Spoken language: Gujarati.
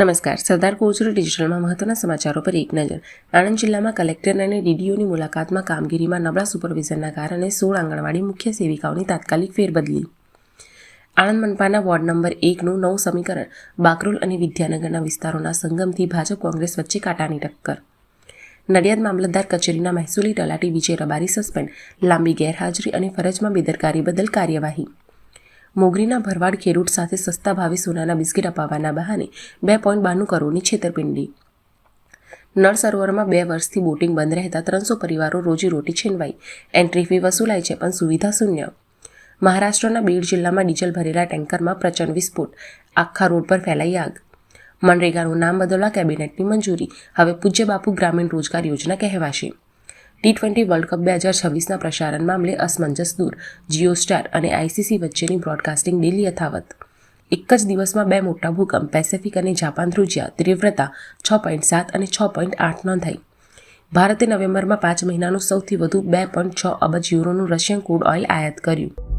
નમસ્કાર. સરદાર કોચરો ડિજિટલમાં મહત્વના સમાચારો પર એક નજર. આણંદ જિલ્લામાં કલેક્ટર અને ડીડીઓની મુલાકાતમાં કામગીરીમાં નબળા સુપરવિઝનના કારણે સોળ આંગણવાડી મુખ્ય સેવિકાઓની તાત્કાલિક ફેરબદલી. આણંદ મનપાના વોર્ડ નંબર એકનું નવું સમીકરણ, બાકરોલ અને વિદ્યાનગરના વિસ્તારોના સંગમથી ભાજપ કોંગ્રેસ વચ્ચે કાંટાની ટક્કર. નડિયાદ મામલતદાર કચેરીના મહેસૂલી તલાટી વિજય રબારી સસ્પેન્ડ, લાંબી ગેરહાજરી અને ફરજમાં બેદરકારી બદલ કાર્યવાહી. મોગરીના ભરવાડ ખેડૂત સાથે સસ્તા ભાવે સોનાના બિસ્કિટ અપાવવાના બહાને બે પોઈન્ટ બાણું કરોડની છેતરપિંડી. નળ સરોવરમાં બે વર્ષથી બોટિંગ બંધ રહેતા ત્રણસો પરિવારો રોજીરોટી છીનવાઈ. એન્ટ્રી ફી વસૂલાય છે, પણ સુવિધા શૂન્ય. મહારાષ્ટ્રના બીડ જિલ્લામાં ડીઝલ ભરેલા ટેન્કરમાં પ્રચંડ વિસ્ફોટ. આખા રોડ પર ફેલાઈ આગ. મનરેગાનું નામ બદલવા કેબિનેટની મંજૂરી. હવે પૂજ્ય બાપુ ગ્રામીણ રોજગાર યોજના કહેવાશે. ટી ટ્વેન્ટી વર્લ્ડ કપ બે હજાર છવ્વીસના પ્રસારણ મામલે અસમંજસ દૂર. જીઓ સ્ટાર અને આઈસીસી વચ્ચેની બ્રોડકાસ્ટિંગ ડીલ યથાવત. એક જ દિવસમાં બે મોટા ભૂકંપ પેસેફિક અને જાપાન ધ્રુજ્યા. તીવ્રતા છ પોઈન્ટ સાત અને છ પોઈન્ટ આઠ નોંધાઈ. ભારતે નવેમ્બરમાં પાંચ મહિનાનું સૌથી વધુ બે પોઈન્ટ છ અબજ યુરોનું રશિયન ક્રૂડ ઓઇલ આયાત કર્યું.